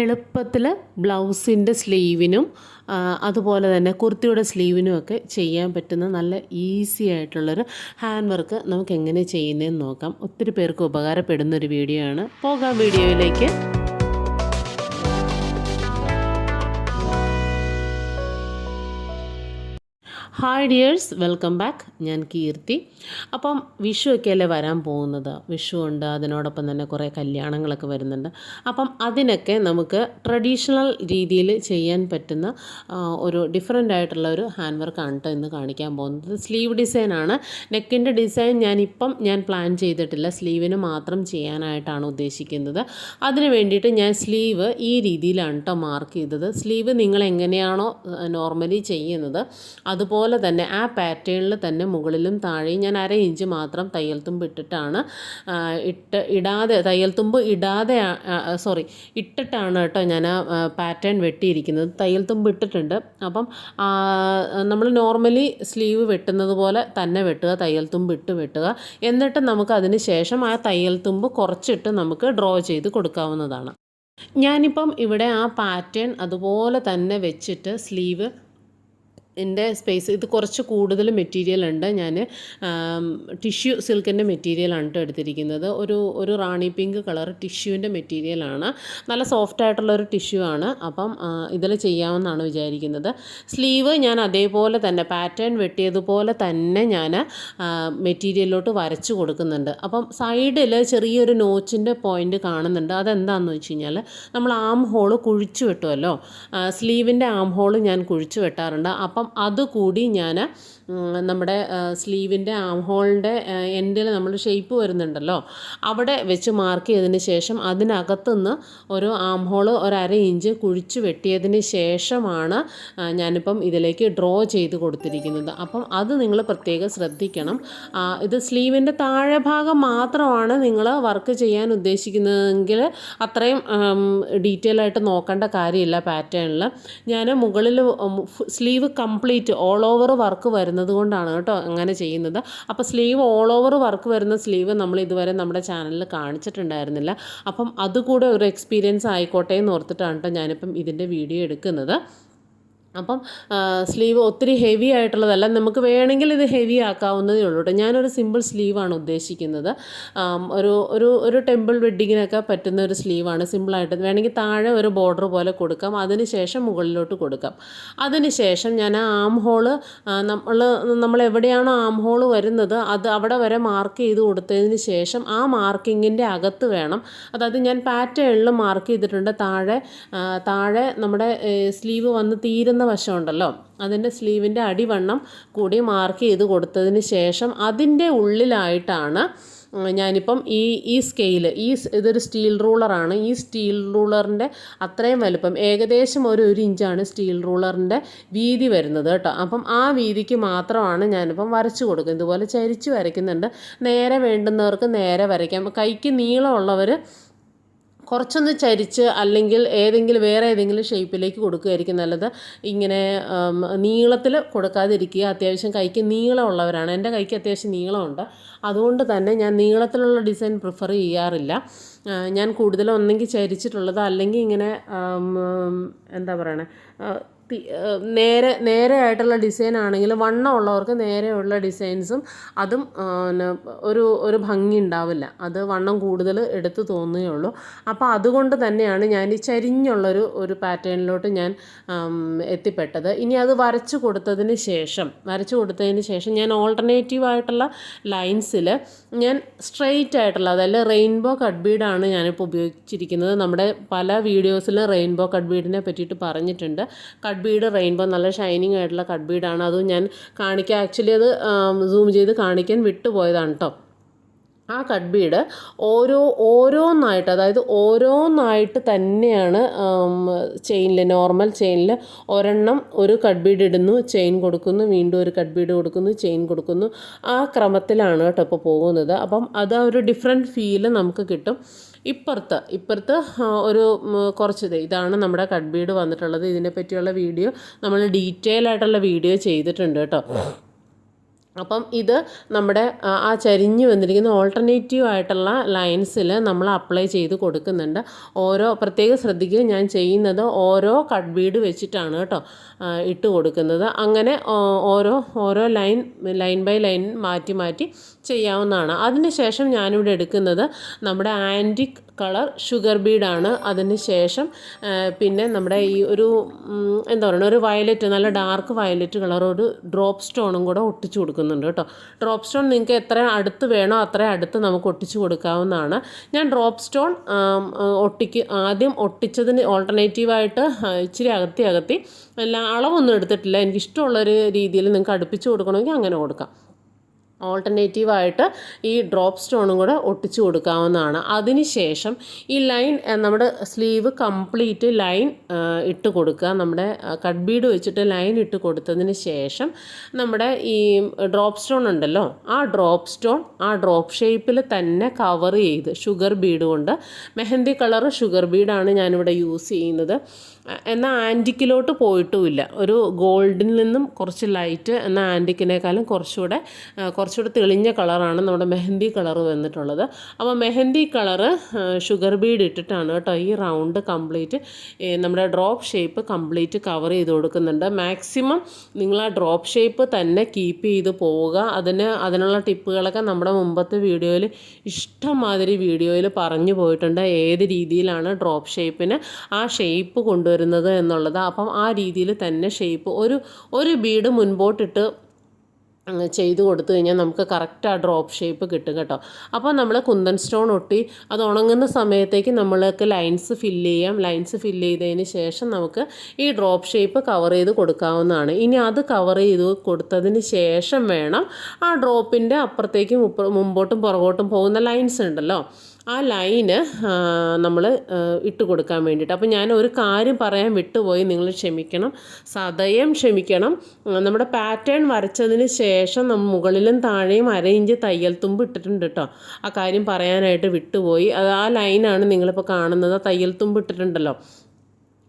എളുപ്പത്തിൽ ബ്ലൗസിന്റെ സ്ലീവിനും അതുപോലെ തന്നെ കുർത്തിയുടെ സ്ലീവിനും ഒക്കെ ചെയ്യാൻ പറ്റുന്ന നല്ല ഈസി ആയിട്ടുള്ളൊരു ഹാൻഡ് വർക്ക് നമുക്ക് എങ്ങനെ ചെയ്യുന്നതെന്ന് നോക്കാം. ഒത്തിരി പേർക്ക് ഉപകാരപ്പെടുന്ന ഒരു വീഡിയോ ആണ്. പോകാം വീഡിയോയിലേക്ക്. ഹായ് ഡിയേഴ്സ് വെൽക്കം ബാക്ക് ഞാൻ കീർത്തി. അപ്പം വിഷു ഒക്കെ അല്ലേ വരാൻ പോകുന്നത്? വിഷു ഉണ്ട് അതിനോടൊപ്പം തന്നെ കുറേ കല്യാണങ്ങളൊക്കെ വരുന്നുണ്ട്. അപ്പം അതിനൊക്കെ നമുക്ക് ട്രഡീഷണൽ രീതിയിൽ ചെയ്യാൻ പറ്റുന്ന ഒരു ഡിഫറെന്റ് ആയിട്ടുള്ള ഒരു ഹാൻഡ് വർക്ക് ആണ് കേട്ടോ ഇന്ന് കാണിക്കാൻ പോകുന്നത്. സ്ലീവ് ഡിസൈനാണ് നെക്കിന്റെ ഡിസൈൻ ഞാനിപ്പം ഞാൻ പ്ലാൻ ചെയ്തിട്ടില്ല. സ്ലീവിന് മാത്രം ചെയ്യാനായിട്ടാണ് ഉദ്ദേശിക്കുന്നത്. അതിന് വേണ്ടിയിട്ട് ഞാൻ സ്ലീവ് ഈ രീതിയിലാണ് കേട്ടോ മാർക്ക് ചെയ്തത്. സ്ലീവ് നിങ്ങൾ എങ്ങനെയാണോ നോർമലി ചെയ്യുന്നത്. അതുപോലെ തന്നെ ആ പാറ്റേണിൽ തന്നെ മുകളിലും താഴെയും ഞാൻ അര ഇഞ്ച് മാത്രം തയ്യൽ തുമ്പ് ഇട്ടിട്ടാണ് ഇട്ട് ഇടാതെ തയ്യൽ തുമ്പ് ഇടാതെ സോറി ഇട്ടിട്ടാണ് കേട്ടോ ഞാൻ ആ പാറ്റേൺ വെട്ടിയിരിക്കുന്നത്. തയ്യൽ തുമ്പ് ഇട്ടിട്ടുണ്ട്. അപ്പം നമ്മൾ നോർമലി സ്ലീവ് വെട്ടുന്നത് പോലെ തന്നെ വെട്ടുക തയ്യൽ തുമ്പ് ഇട്ട് വെട്ടുക. എന്നിട്ട് നമുക്ക് അതിന് ശേഷം ആ തയ്യൽ തുമ്പ് കുറച്ചിട്ട് നമുക്ക് ഡ്രോ ചെയ്ത് കൊടുക്കാവുന്നതാണ്. ഞാനിപ്പം ഇവിടെ ആ പാറ്റേൺ അതുപോലെ തന്നെ വെച്ചിട്ട് സ്ലീവ് എന്റെ സ്പേസ് ഇത് കുറച്ച് കൂടുതൽ മെറ്റീരിയൽ ഉണ്ട്. ഞാൻ ടിഷ്യൂ സിൽക്കിന്റെ മെറ്റീരിയലാണ് കേട്ടോ എടുത്തിരിക്കുന്നത്. ഒരു ഒരു റാണി പിങ്ക് കളർ ടിഷ്യൂവിന്റെ മെറ്റീരിയലാണ് നല്ല സോഫ്റ്റ് ആയിട്ടുള്ള ഒരു ടിഷ്യൂ ആണ്. അപ്പം ഇതിൽ ചെയ്യാമെന്നാണ് വിചാരിക്കുന്നത്. സ്ലീവ് ഞാൻ അതേപോലെ തന്നെ പാറ്റേൺ വെട്ടിയതുപോലെ തന്നെ ഞാൻ മെറ്റീരിയലിലോട്ട് വരച്ച് കൊടുക്കുന്നുണ്ട്. അപ്പം സൈഡിൽ ചെറിയൊരു നോച്ചിന്റെ പോയിന്റ് കാണുന്നുണ്ട്. അതെന്താണെന്ന് വെച്ച് കഴിഞ്ഞാൽ നമ്മൾ ആം ഹോൾ കുഴിച്ചു വെട്ടുമല്ലോ സ്ലീവിന്റെ ആം ഹോൾ ഞാൻ കുഴിച്ചു വെട്ടാറുണ്ട്. അപ്പം അതുകൂടി ഞാൻ നമ്മുടെ സ്ലീവിന്റെ ആം ഹോളിന്റെ എൻഡിൽ നമ്മൾ ഷേപ്പ് വരുന്നുണ്ടല്ലോ അവിടെ വെച്ച് മാർക്ക് ചെയ്തതിന് ശേഷം അതിനകത്തുനിന്ന് ഒരു ആം അര ഇഞ്ച് കുഴിച്ച് വെട്ടിയതിന് ശേഷമാണ് ഞാനിപ്പം ഇതിലേക്ക് ഡ്രോ ചെയ്ത് കൊടുത്തിരിക്കുന്നത്. അപ്പം അത് നിങ്ങൾ പ്രത്യേകം ശ്രദ്ധിക്കണം. ഇത് സ്ലീവിന്റെ താഴെ ഭാഗം മാത്രമാണ് നിങ്ങൾ വർക്ക് ചെയ്യാൻ ഉദ്ദേശിക്കുന്നതെങ്കിൽ അത്രയും ഡീറ്റെയിൽ ആയിട്ട് നോക്കേണ്ട കാര്യമില്ല പാറ്റേണിൽ. ഞാൻ മുകളിൽ sleeve complete all over work വരുന്നത് കൊണ്ടാണ് കേട്ടോ അങ്ങനെ ചെയ്യുന്നത്. അപ്പോൾ സ്ലീവ് ഓൾ ഓവർ വർക്ക് വരുന്ന സ്ലീവ് നമ്മൾ ഇതുവരെ നമ്മുടെ ചാനലിൽ കാണിച്ചിട്ടുണ്ടായിരുന്നില്ല. അപ്പം അതുകൂടെ ഒരു എക്സ്പീരിയൻസ് ആയിക്കോട്ടെ എന്ന് ഓർത്തിട്ടാണ് കേട്ടോ ഞാനിപ്പം ഇതിന്റെ വീഡിയോ എടുക്കുന്നത്. അപ്പം സ്ലീവ് ഒത്തിരി ഹെവി ആയിട്ടുള്ളതല്ല. നമുക്ക് വേണമെങ്കിൽ ഇത് ഹെവി ആക്കാവുന്നതേ ഉള്ളൂ കേട്ടോ. ഞാനൊരു സിമ്പിൾ സ്ലീവാണ് ഉദ്ദേശിക്കുന്നത്. ഒരു ഒരു ഒരു ടെമ്പിൾ വെഡ്ഡിങ്ങിനൊക്കെ പറ്റുന്ന ഒരു സ്ലീവാണ് സിമ്പിളായിട്ട് വേണമെങ്കിൽ താഴെ ഒരു ബോർഡർ പോലെ കൊടുക്കാം. അതിന് ശേഷം മുകളിലോട്ട് കൊടുക്കാം. അതിന് ശേഷം ഞാൻ ആ ആം ഹോൾ നമ്മൾ നമ്മൾ എവിടെയാണോ ആം ഹോൾ വരുന്നത് അത് അവിടെ വരെ മാർക്ക് ചെയ്ത് കൊടുത്തതിന് ശേഷം ആ മാർക്കിങ്ങിന്റെ അകത്ത് വേണം. അതായത് ഞാൻ പാറ്റേണിൽ മാർക്ക് ചെയ്തിട്ടുണ്ട്. താഴെ താഴെ നമ്മുടെ സ്ലീവ് വന്ന് തീരുന്ന വശമുണ്ടല്ലോ. അതിന്റെ സ്ലീവിന്റെ അടിവണ്ണം കൂടി മാർക്ക് ചെയ്ത് കൊടുത്തതിന് ശേഷം അതിന്റെ ഉള്ളിലായിട്ടാണ് ഞാനിപ്പം ഈ ഈ സ്കെയിൽ ഈ ഇതൊരു സ്റ്റീൽ റൂളറാണ് ഈ സ്റ്റീൽ റൂളറിന്റെ അത്രയും വലുപ്പം ഏകദേശം ഒരു ഒരു ഇഞ്ചാണ് സ്റ്റീൽ റൂളറിന്റെ വീതി വരുന്നത് കേട്ടോ. അപ്പം ആ വീതിക്ക് മാത്രമാണ് ഞാനിപ്പം വരച്ചു കൊടുക്കുക ഇതുപോലെ ചരിച്ച് വരയ്ക്കുന്നുണ്ട്. നേരെ വേണ്ടുന്നവർക്ക് നേരെ വരയ്ക്കാം. കൈക്ക് നീളമുള്ളവർ കുറച്ചൊന്ന് ചരിച്ച് അല്ലെങ്കിൽ ഏതെങ്കിലും വേറെ ഏതെങ്കിലും ഷേപ്പിലേക്ക് കൊടുക്കുകയായിരിക്കും നല്ലത്. ഇങ്ങനെ നീളത്തിൽ കൊടുക്കാതിരിക്കുക. അത്യാവശ്യം കൈക്ക് നീളമുള്ളവരാണ് എന്റെ കൈക്ക് അത്യാവശ്യം നീളമുണ്ട്. അതുകൊണ്ട് തന്നെ ഞാൻ നീളത്തിലുള്ള ഡിസൈൻ പ്രിഫർ ചെയ്യാറില്ല. ഞാൻ കൂടുതലും ഒന്നെങ്കിൽ ചരിച്ചിട്ടുള്ളത് അല്ലെങ്കിൽ ഇങ്ങനെ എന്താ പറയണേ? നേരെ നേരെ ആയിട്ടുള്ള ഡിസൈൻ ആണെങ്കിൽ വണ്ണമുള്ളവർക്ക് നേരെയുള്ള ഡിസൈൻസും അതും പിന്നെ ഒരു ഒരു ഭംഗി ഉണ്ടാവില്ല. അത് വണ്ണം കൂടുതൽ എടുത്ത് തോന്നുകയുള്ളൂ അപ്പോൾ അതുകൊണ്ട് തന്നെയാണ് ഞാൻ ഈ ചരിഞ്ഞുള്ളൊരു ഒരു പാറ്റേണിലോട്ട് ഞാൻ എത്തിപ്പെട്ടത്. ഇനി അത് വരച്ചു കൊടുത്തതിന് ശേഷം വരച്ചു കൊടുത്തതിന് ശേഷം ഞാൻ ഓൾട്ടർനേറ്റീവ് ആയിട്ടുള്ള ലൈൻസിൽ ഞാൻ സ്ട്രെയിറ്റ് ആയിട്ടുള്ള അതായത് റെയിൻബോ കട്ട് ബീഡാണ് ഞാനിപ്പോൾ ഉപയോഗിച്ചിരിക്കുന്നത്. നമ്മുടെ പല വീഡിയോസിലും റെയിൻബോ കട്ട് ബീഡിനെ പറ്റിയിട്ട് പറഞ്ഞിട്ടുണ്ട്. കട്ട് ബീഡ് റെയിൻബോ നല്ല ഷൈനിങ് ആയിട്ടുള്ള കട്ട് ബീഡാണ് അതും ഞാൻ കാണിക്കാൻ ആക്ച്വലി അത് സൂം ചെയ്ത് കാണിക്കാൻ വിട്ടുപോയതാണ് കേട്ടോ ആ ബീഡ് ഓരോ ഓരോന്നായിട്ട് അതായത് ഓരോന്നായിട്ട് തന്നെയാണ് ചെയിനിൽ നോർമൽ ചെയിനിൽ ഒരെണ്ണം ഒരു കട്ട് ബീഡ് ഇടുന്നു ചെയിൻ കൊടുക്കുന്നു വീണ്ടും ഒരു കട്ട് ബീഡ് കൊടുക്കുന്നു ചെയിൻ കൊടുക്കുന്നു. ആ ക്രമത്തിലാണ് കേട്ടോ ഇപ്പോൾ പോകുന്നത്. അപ്പം അത് ഒരു ഡിഫറെന്റ് ഫീൽ നമുക്ക് കിട്ടും. ഇപ്പുറത്ത് ഇപ്പുറത്ത് ഒരു കുറച്ച് ഇത്. ഇതാണ് നമ്മുടെ വീട് വന്നിട്ടുള്ളത്. ഇതിനെ പറ്റിയുള്ള വീഡിയോ നമ്മൾ ഡീറ്റെയിൽ ആയിട്ടുള്ള വീഡിയോ ചെയ്തിട്ടുണ്ട് കേട്ടോ. അപ്പം ഇത് നമ്മുടെ ആ, ചരിഞ്ഞ് വന്നിരിക്കുന്ന ഓൾട്ടർനേറ്റീവ് ആയിട്ടുള്ള ലൈൻസിൽ നമ്മൾ അപ്ലൈ ചെയ്ത് കൊടുക്കുന്നുണ്ട്. ഓരോ പ്രത്യേകം ശ്രദ്ധിക്കുക ഞാൻ ചെയ്യുന്നത് ഓരോ കട്ട് ബീഡ് വെച്ചിട്ടാണ് കേട്ടോ ഇട്ട് കൊടുക്കുന്നത്. അങ്ങനെ ഓരോ ഓരോ ലൈൻ ലൈൻ ബൈ ലൈൻ മാറ്റി മാറ്റി ചെയ്യാവുന്നതാണ്. അതിനുശേഷം ഞാനിവിടെ എടുക്കുന്നത് നമ്മുടെ ആന്റിക് കളർ ഷുഗർ ബീഡാണ് അതിന് ശേഷം പിന്നെ നമ്മുടെ ഈ ഒരു എന്താ പറയുക ഒരു വയലറ്റ് നല്ല ഡാർക്ക് വയലറ്റ് കളർ ഒരു ഡ്രോപ്പ് സ്റ്റോണും കൂടെ ഒട്ടിച്ചു കൊടുക്കുന്നുണ്ട് കേട്ടോ. ഡ്രോപ്പ് സ്റ്റോൺ നിങ്ങൾക്ക് എത്ര അടുത്ത് വേണോ അത്ര അടുത്ത് നമുക്ക് ഒട്ടിച്ചു കൊടുക്കാവുന്നതാണ്. ഞാൻ ഡ്രോപ്പ് സ്റ്റോൺ ഒട്ടിക്ക് ആദ്യം ഒട്ടിച്ചതിന് ഓൾട്ടർനേറ്റീവായിട്ട് ഇച്ചിരി അകത്തി അകത്തി അല്ല അളവൊന്നും എടുത്തിട്ടില്ല. എനിക്ക് ഇഷ്ടമുള്ളൊരു രീതിയിൽ നിങ്ങൾക്ക് അടുപ്പിച്ച് കൊടുക്കണമെങ്കിൽ അങ്ങനെ കൊടുക്കാം. ഓൾട്ടർനേറ്റീവായിട്ട് ഈ ഡ്രോപ്പ് സ്റ്റോണും കൂടെ ഒട്ടിച്ചു കൊടുക്കാവുന്നതാണ്. അതിനുശേഷം ഈ ലൈൻ നമ്മുടെ സ്ലീവ് കംപ്ലീറ്റ് ലൈൻ ഇട്ട് കൊടുക്കുക. നമ്മുടെ കട്ട് ബീഡ് വെച്ചിട്ട് ലൈൻ ഇട്ട് കൊടുത്തതിന് ശേഷം നമ്മുടെ ഈ ഡ്രോപ്പ് സ്റ്റോൺ ഉണ്ടല്ലോ ആ ഡ്രോപ്പ് സ്റ്റോൺ ആ ഡ്രോപ്പ് ഷേപ്പിൽ തന്നെ കവർ ചെയ്ത് ഷുഗർ ബീഡ് കൊണ്ട് മെഹന്തി കളർ ഷുഗർ ബീഡാണ് ഞാനിവിടെ യൂസ് ചെയ്യുന്നത്. എന്നാൽ ആന്റിക്കിലോട്ട് പോയിട്ടുമില്ല. ഒരു ഗോൾഡിൽ നിന്നും കുറച്ച് ലൈറ്റ് എന്നാൽ ആന്റിക്കിനേക്കാളും കുറച്ചുകൂടെ ആ, കുറച്ചുകൂടെ തെളിഞ്ഞ കളറാണ് നമ്മുടെ മെഹന്തി കളർ വന്നിട്ടുള്ളത്. അപ്പോൾ മെഹന്തി കളറ് ഷുഗർ ബീഡ് ഇട്ടിട്ടാണ് കേട്ടോ ഈ റൗണ്ട് കംപ്ലീറ്റ് നമ്മുടെ ഡ്രോപ്പ് ഷേപ്പ് കംപ്ലീറ്റ് കവർ ചെയ്ത് കൊടുക്കുന്നുണ്ട്. മാക്സിമം നിങ്ങൾ ആ ഡ്രോപ്പ് ഷേപ്പ് തന്നെ കീപ്പ് ചെയ്ത് പോവുക. അതിന് അതിനുള്ള ടിപ്പുകളൊക്കെ നമ്മുടെ മുമ്പത്തെ വീഡിയോയിൽ ഇഷ്ടംമാതിരി വീഡിയോയിൽ പറഞ്ഞു പോയിട്ടുണ്ട്. ഏത് രീതിയിലാണ് ഡ്രോപ്പ് ഷേപ്പിന് ആ ഷേപ്പ് കൊണ്ടുവരുന്നത് എന്നുള്ളത്. അപ്പം ആ രീതിയിൽ തന്നെ ഷേപ്പ് ഒരു ഒരു ബീഡ് മുൻപോട്ടിട്ട് ചെയ്ത് കൊടുത്തു കഴിഞ്ഞാൽ നമുക്ക് കറക്റ്റ് ആ ഡ്രോപ്പ് ഷേപ്പ് കിട്ടും കേട്ടോ. അപ്പോൾ നമ്മൾ കുന്തൻ സ്റ്റോൺ ഒട്ടി അത് ഉണങ്ങുന്ന സമയത്തേക്ക് നമ്മൾക്ക് ലൈൻസ് ഫില്ല് ചെയ്യാം. ലൈൻസ് ഫില്ല് ചെയ്തതിന് ശേഷം നമുക്ക് ഈ ഡ്രോപ്പ് ഷേപ്പ് കവർ ചെയ്ത് കൊടുക്കാവുന്നതാണ്. ഇനി അത് കവർ ചെയ്ത് കൊടുത്തതിന് ശേഷം വേണം ആ ഡ്രോപ്പിന്റെ അപ്പുറത്തേക്കും മുമ്പോട്ടും പുറകോട്ടും പോകുന്ന ലൈൻസ് ഉണ്ടല്ലോ. ആ ലൈന് നമ്മൾ ഇട്ട് കൊടുക്കാൻ വേണ്ടിയിട്ട്. അപ്പോൾ ഞാൻ ഒരു കാര്യം പറയാൻ വിട്ടുപോയി. നിങ്ങൾ ക്ഷമിക്കണം. സദയം ക്ഷമിക്കണം. നമ്മുടെ പാറ്റേൺ വരച്ചതിന് ശേഷം നമ്മൾ മുകളിലും താഴെയും അര ഇഞ്ച് തയ്യൽ തുമ്പ് ഇട്ടിട്ടുണ്ട് കേട്ടോ ആ കാര്യം പറയാനായിട്ട് വിട്ടുപോയി. അത് ആ ലൈനാണ് നിങ്ങളിപ്പോൾ കാണുന്നത്. തയ്യൽ തുമ്പ് ഇട്ടിട്ടുണ്ടല്ലോ.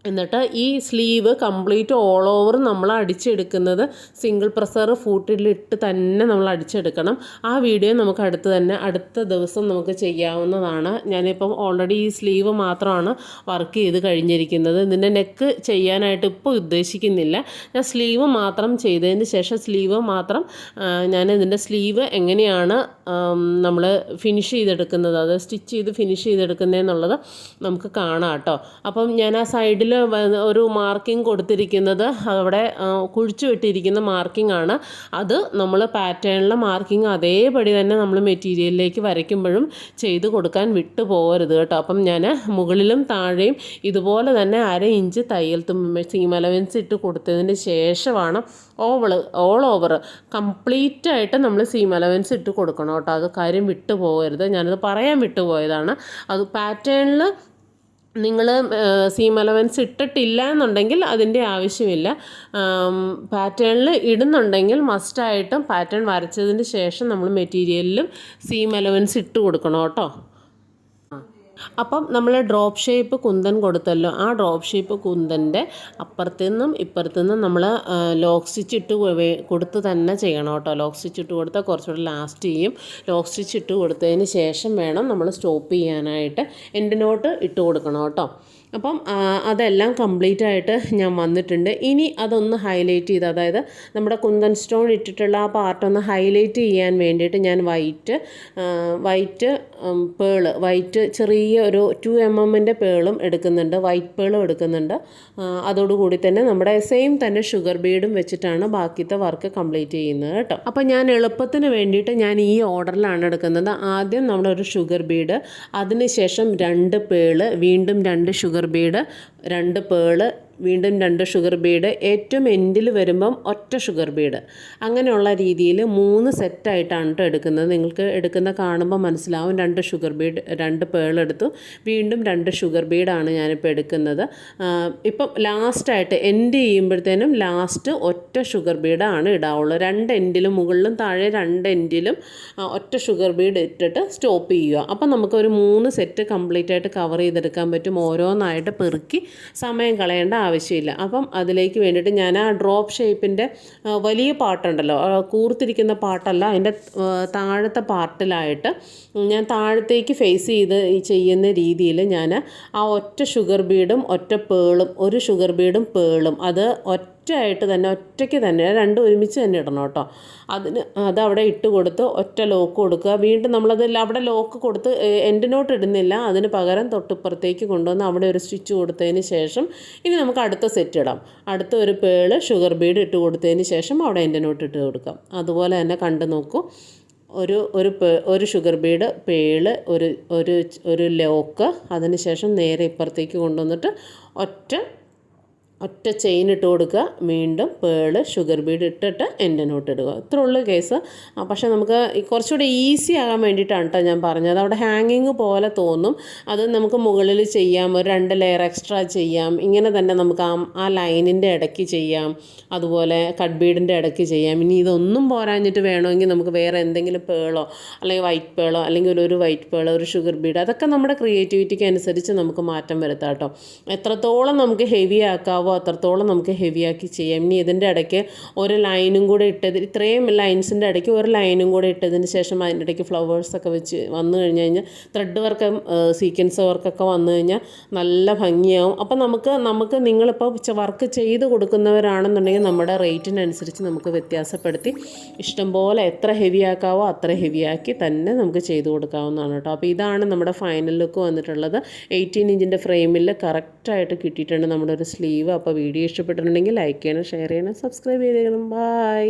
എന്നിട്ട് ഈ സ്ലീവ് കംപ്ലീറ്റ് ഓൾ ഓവർ നമ്മൾ അടിച്ചെടുക്കുന്നത് സിംഗിൾ പ്രസർ ഫൂട്ടിലിട്ട് തന്നെ നമ്മൾ അടിച്ചെടുക്കണം. ആ വീഡിയോ നമുക്ക് അടുത്ത് തന്നെ അടുത്ത ദിവസം നമുക്ക് ചെയ്യാവുന്നതാണ്. ഞാനിപ്പം ഓൾറെഡി ഈ സ്ലീവ് മാത്രമാണ് വർക്ക് ചെയ്ത് കഴിഞ്ഞിരിക്കുന്നത്. ഇതിന്റെ നെക്ക് ചെയ്യാനായിട്ട് ഇപ്പോൾ ഉദ്ദേശിക്കുന്നില്ല. ഞാൻ സ്ലീവ് മാത്രം ചെയ്തതിന് ശേഷം സ്ലീവ് മാത്രം ഞാൻ ഇതിന്റെ സ്ലീവ് എങ്ങനെയാണ് നമ്മൾ ഫിനിഷ് ചെയ്തെടുക്കുന്നത് അത് സ്റ്റിച്ച് ചെയ്ത് ഫിനിഷ് ചെയ്തെടുക്കുന്നതെന്നുള്ളത് നമുക്ക് കാണാം കേട്ടോ. അപ്പം ഞാൻ ആ സൈഡിൽ ഒരു മാർക്കിംഗ് കൊടുത്തിരിക്കുന്നത് അവിടെ കുഴിച്ചു വെട്ടിയിരിക്കുന്ന മാർക്കിംഗ് ആണ്. അത് നമ്മൾ പാറ്റേണിലെ മാർക്കിംഗ് അതേപടി തന്നെ നമ്മൾ മെറ്റീരിയലിലേക്ക് വരയ്ക്കുമ്പോഴും ചെയ്ത് കൊടുക്കാൻ വിട്ടു പോകരുത് കേട്ടോ. അപ്പം ഞാൻ മുകളിലും താഴെയും ഇതുപോലെ തന്നെ അര ഇഞ്ച് തയ്യൽ തുമ്പ് സീം അലവൻസ് ഇട്ട് കൊടുത്തതിന് ശേഷമാണ് ഓവൾ ഓൾ ഓവർ കംപ്ലീറ്റ് ആയിട്ട് നമ്മൾ സീം അലവൻസ് ഇട്ട് കൊടുക്കണം കേട്ടോ. അത് കാര്യം വിട്ടു പോകരുത്. ഞാനത് പറയാൻ വിട്ടുപോയതാണ് അത് പാറ്റേണിൽ നിങ്ങൾ സീം അലവൻസ് ഇട്ടിട്ടില്ല എന്നുണ്ടെങ്കിൽ അതിന്റെ ആവശ്യമില്ല. പാറ്റേണിൽ ഇടുന്നുണ്ടെങ്കിൽ മസ്റ്റായിട്ടും പാറ്റേൺ വരച്ചതിന് ശേഷം നമ്മൾ മെറ്റീരിയലിലും സീം അലവൻസ് ഇട്ട് കൊടുക്കണം കേട്ടോ. അപ്പം നമ്മൾ ഡ്രോപ്പ് ഷേപ്പ് കുന്തൻ കൊടുത്തല്ലോ. ആ ഡ്രോപ്പ് ഷേപ്പ് കുന്തന്റെ അപ്പുറത്തു നിന്നും ഇപ്പുറത്തു നിന്നും നമ്മൾ ലോക്ക് സ്റ്റിച്ച് ഇട്ട് കൊടുത്ത് തന്നെ ചെയ്യണം കേട്ടോ. ലോക്ക് സ്റ്റിച്ച് ഇട്ട് കൊടുത്താൽ കുറച്ചുകൂടെ ലാസ്റ്റ് ചെയ്യും. ലോക്ക് സ്റ്റിച്ച് ഇട്ട് കൊടുത്തതിന് ശേഷം വേണം നമ്മൾ സ്റ്റോപ്പ് ചെയ്യാനായിട്ട് എന്റെ നോട്ട് ഇട്ട് കൊടുക്കണം കേട്ടോ. അപ്പം അതെല്ലാം കംപ്ലീറ്റ് ആയിട്ട് ഞാൻ വന്നിട്ടുണ്ട്. ഇനി അതൊന്ന് ഹൈലൈറ്റ് ചെയ്ത് അതായത് നമ്മുടെ കുന്തൻ സ്റ്റോൺ ഇട്ടിട്ടുള്ള ആ പാർട്ടൊന്ന് ഹൈലൈറ്റ് ചെയ്യാൻ വേണ്ടിയിട്ട് ഞാൻ വൈറ്റ് വൈറ്റ് പേൾ വൈറ്റ് ചെറിയ ഒരു ടു എം എമ്മിന്റെ പേളും എടുക്കുന്നുണ്ട് വൈറ്റ് പേളും എടുക്കുന്നുണ്ട്. അതോടുകൂടി തന്നെ നമ്മുടെ സെയിം തന്നെ ഷുഗർ ബീഡും വെച്ചിട്ടാണ് ബാക്കിയത്തെ വർക്ക് കംപ്ലീറ്റ് ചെയ്യുന്നത് കേട്ടോ. അപ്പോൾ ഞാൻ എളുപ്പത്തിന് വേണ്ടിയിട്ട് ഞാൻ ഈ ഓർഡറിലാണ് എടുക്കുന്നത്. ആദ്യം നമ്മളൊരു ഷുഗർ ബീഡ് അതിനുശേഷം രണ്ട് പേൾ വീണ്ടും രണ്ട് ഷുഗർ ബീഡ് രണ്ട് പേൾ വീണ്ടും രണ്ട് ഷുഗർ ബീഡ് ഏറ്റവും എൻഡിൽ വരുമ്പം ഒറ്റ ഷുഗർ ബീഡ് അങ്ങനെയുള്ള രീതിയിൽ മൂന്ന് സെറ്റായിട്ടാണ് കേട്ടോ എടുക്കുന്നത്. നിങ്ങൾക്ക് എടുക്കുന്ന കാണുമ്പോൾ മനസ്സിലാവും. രണ്ട് ഷുഗർ ബീഡ് രണ്ട് പേൾ എടുത്തു. വീണ്ടും രണ്ട് ഷുഗർ ബീഡാണ് ഞാനിപ്പോൾ എടുക്കുന്നത്. ഇപ്പം ലാസ്റ്റായിട്ട് എൻഡ് ചെയ്യുമ്പോഴത്തേനും ലാസ്റ്റ് ഒറ്റ ഷുഗർ ബീഡാണ് ഇടാവുള്ളൂ. രണ്ട് എൻഡിലും മുകളിലും താഴെ രണ്ട് എൻഡിലും ഒറ്റ ഷുഗർ ബീഡ് ഇട്ടിട്ട് സ്റ്റോപ്പ് ചെയ്യുക. അപ്പം നമുക്കൊരു മൂന്ന് സെറ്റ് കംപ്ലീറ്റ് ആയിട്ട് കവർ ചെയ്തെടുക്കാൻ പറ്റും. ഓരോന്നായിട്ട് പെറുക്കി സമയം കളയേണ്ട ആവശ്യമില്ല. അപ്പം അതിലേക്ക് വേണ്ടിയിട്ട് ഞാൻ ആ ഡ്രോപ്പ് ഷേപ്പിന്റെ വലിയ പാട്ടുണ്ടല്ലോ കൂർത്തിരിക്കുന്ന പാട്ടല്ല അതിന്റെ താഴത്തെ പാർട്ടിലായിട്ട് ഞാൻ താഴത്തേക്ക് ഫേസ് ചെയ്ത് ചെയ്യുന്ന രീതിയിൽ ഞാൻ ആ ഒറ്റ ഷുഗർ ബീഡും ഒറ്റ പേളും ഒരു ഷുഗർ ബീഡും പേളും അത് ഒറ്റയായിട്ട് തന്നെ ഒറ്റയ്ക്ക് തന്നെ രണ്ടും ഒരുമിച്ച് തന്നെ ഇടണം കേട്ടോ. അതിന് അത് അവിടെ ഇട്ട് കൊടുത്ത് ഒറ്റ ലോക്ക് കൊടുക്കുക. വീണ്ടും നമ്മളത് അവിടെ ലോക്ക് കൊടുത്ത് എൻഡിനോട്ട് ഇടുന്നില്ല. അതിന് പകരം തൊട്ടിപ്പുറത്തേക്ക് കൊണ്ടുവന്ന് അവിടെ ഒരു സ്റ്റിച്ച് കൊടുത്തതിന് ശേഷം ഇനി നമുക്ക് അടുത്ത സെറ്റ് ഇടാം. അടുത്ത ഒരു പേൾ ഷുഗർ ബീഡ് ഇട്ട് കൊടുത്തതിന് ശേഷം അവിടെ എൻഡിനോട്ട് ഇട്ട് കൊടുക്കാം. അതുപോലെ തന്നെ കണ്ടു നോക്കൂ ഒരു ഒരു ഒരു ഷുഗർ ബീഡ് പേൾ ഒരു ഒരു ലോക്ക് അതിന് ശേഷം നേരെ ഇപ്പുറത്തേക്ക് കൊണ്ടുവന്നിട്ട് ഒറ്റ ഒറ്റ ചെയിൻ ഇട്ട് കൊടുക്കുക. വീണ്ടും പേൾ ഷുഗർ ബീഡ് ഇട്ടിട്ട് എന്റെ നോട്ട് ഇടുക. ഇത്ര ഉള്ളു കേസ് പക്ഷേ നമുക്ക് കുറച്ചുകൂടെ ഈസി ആകാൻ വേണ്ടിയിട്ടാണ് കേട്ടോ ഞാൻ പറഞ്ഞത്. അവിടെ ഹാങ്ങിങ് പോലെ തോന്നും. അത് നമുക്ക് മുകളിൽ ചെയ്യാം. ഒരു രണ്ട് ലെയർ എക്സ്ട്രാ ചെയ്യാം. ഇങ്ങനെ തന്നെ നമുക്ക് ആ ആ ലൈനിന്റെ ഇടയ്ക്ക് ചെയ്യാം. അതുപോലെ കട്ട് ബീഡിന്റെ ഇടയ്ക്ക് ചെയ്യാം. ഇനി ഇതൊന്നും പോരാഞ്ഞിട്ട് വേണമെങ്കിൽ നമുക്ക് വേറെ എന്തെങ്കിലും പേളോ അല്ലെങ്കിൽ വൈറ്റ് പേളോ അല്ലെങ്കിൽ ഒരു വൈറ്റ് പേളോ ഒരു ഷുഗർ ബീഡ് അതൊക്കെ നമ്മുടെ ക്രിയേറ്റിവിറ്റിക്ക് അനുസരിച്ച് നമുക്ക് മാറ്റം വരുത്താം കേട്ടോ എത്രത്തോളം നമുക്ക് ഹെവി ആക്കാവോ അത്രത്തോളം നമുക്ക് ഹെവിയാക്കി ചെയ്യാം. ഇനി ഇതിന്റെ ഇടയ്ക്ക് ഒരു ലൈനും കൂടെ ഇട്ടത് ഇത്രയും ലൈൻസിന്റെ ഇടയ്ക്ക് ഒരു ലൈനും കൂടെ ഇട്ടതിന് ശേഷം അതിന്റെ ഇടയ്ക്ക് ഫ്ലവേഴ്സൊക്കെ വെച്ച് വന്നു കഴിഞ്ഞ് കഴിഞ്ഞാൽ ത്രെഡ് വർക്ക് സീക്വൻസ് വർക്കൊക്കെ വന്നു കഴിഞ്ഞാൽ നല്ല ഭംഗിയാവും. അപ്പം നമുക്ക് നമുക്ക് നിങ്ങളിപ്പോൾ വർക്ക് ചെയ്ത് കൊടുക്കുന്നവരാണെന്നുണ്ടെങ്കിൽ നമ്മുടെ റേറ്റിനനുസരിച്ച് നമുക്ക് വ്യത്യാസപ്പെടുത്തി ഇഷ്ടംപോലെ എത്ര ഹെവി ആക്കാവോ അത്ര ഹെവിയാക്കി തന്നെ നമുക്ക് ചെയ്ത് കൊടുക്കാവുന്നതാണ് കേട്ടോ. അപ്പോൾ ഇതാണ് നമ്മുടെ ഫൈനൽ ലുക്ക് വന്നിട്ടുള്ളത്. എയ്റ്റീൻ ഇഞ്ചിന്റെ ഫ്രെയിമിൽ കറക്റ്റായിട്ട് കിട്ടിയിട്ടുണ്ട് നമ്മുടെ ഒരു സ്ലീവ് അപ്പോൾ വീഡിയോ ഇഷ്ടപ്പെട്ടിട്ടുണ്ടെങ്കിൽ ലൈക്ക് ചെയ്യണം ഷെയർ ചെയ്യണം സബ്സ്ക്രൈബ് ചെയ്തേക്കണം. ബൈ